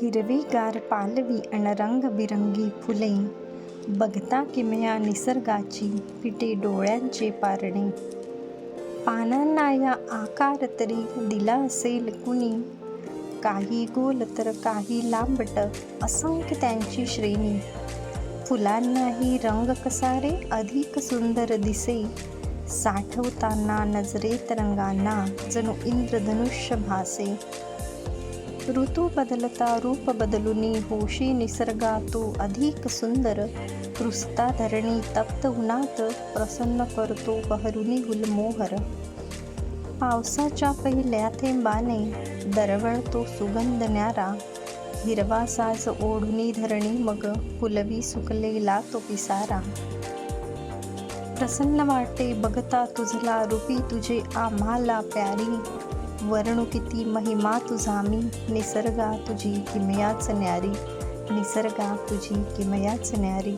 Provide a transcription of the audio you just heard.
हिरवीगार पालवी अन रंगबिरंगी फुले. बघता किमया निसर्गाची पिटे डोळ्यांचे पारणे. पानांना या आकार तरी दिला असेल कुणी? काही गोल तर काही लांबट असंख्य त्यांची श्रेणी. फुलांनाही रंग कसारे अधिक सुंदर दिसे. साठवताना नजरेत रंगांना जणू इंद्रधनुष्य भासे. ऋतू बदलता रूप बदलुनी होशी निसर्गा तू अधिक सुंदर रुसता धरणी तप्त उन्हात प्रसन्न करतो बहरुनी गुलमोहर पावसाच्या पहिल्या थेंबाने दरवळतो सुगंध न्यारा हिरवा साज ओढुनी धरणी मग फुलवी सुकलेला तो पिसारा प्रसन्न वाटे बघता तुझला रूपी तुझे आम्हाला प्यारी वर्णू किती महिमा तुझा मी. निसर्गा तुझी किमयाच न्यारी. निसर्गा तुझी किमयाच न्यारी.